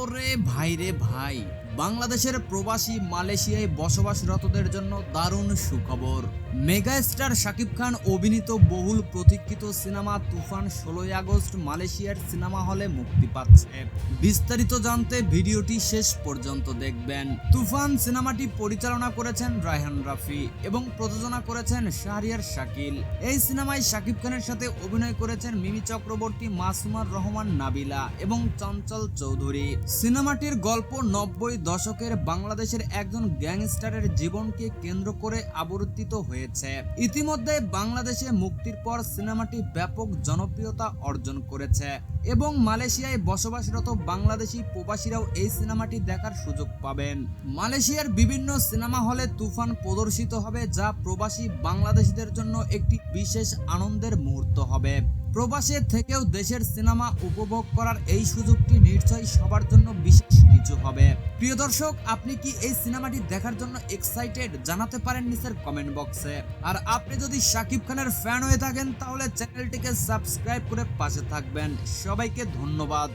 ওরে ভাই রে ভাই। বাংলাদেশের প্রবাসী মালয়েশিয়ায় বসবাসরতদের জন্য দারুণ সুখবর। মেগা স্টার শাকিব খান অভিনীত বহুল প্রতীক্ষিত সিনেমা তুফান ষোলোই আগস্ট মালয়েশিয়ার সিনেমা হলে মুক্তি পাচ্ছে। বিস্তারিত জানতে ভিডিওটি শেষ পর্যন্ত দেখবেন। তুফান সিনেমাটি পরিচালনা করেছেন রায়হান রাফি এবং প্রযোজনা করেছেন শাহরিয়ার শাকিল। এই সিনেমায় শাকিব খানের সাথে অভিনয় করেছেন মিমি চক্রবর্তী, মাসুমার রহমান নাবিলা এবং চঞ্চল চৌধুরী। সিনেমাটির গল্প নব্বই দশকের বাংলাদেশের একজন গ্যাংস্টারের জীবনকে কেন্দ্র করে আবর্তিত হয়েছে। ইতিমধ্যে বাংলাদেশে মুক্তির পর সিনেমাটি ব্যাপক জনপ্রিয়তা অর্জন করেছে এবং মালয়েশিয়ায় বসবাসরত বাংলাদেশি প্রবাসীরাও এই সিনেমাটি দেখার সুযোগ পাবেন। মালয়েশিয়ার বিভিন্ন সিনেমা হলে তুফান প্রদর্শিত হবে, যা প্রবাসী বাংলাদেশিদের জন্য একটি বিশেষ আনন্দের মুহূর্ত হবে। প্রবাসে থেকেও দেশের সিনেমা উপভোগ করার এই সুযোগটি নিশ্চয়ই সবার জন্য বিশেষ কিছু হবে। প্রিয় দর্শক, আপনি কি এই সিনেমাটি দেখার জন্য এক্সাইটেড জানাতে পারেন নিচের কমেন্ট বক্সে আর আপনি যদি শাকিব খানের ফ্যান হয়ে থাকেন, তাহলে চ্যানেলটিকে সাবস্ক্রাইব করে পাশে থাকবেন। সবাইকে ধন্যবাদ।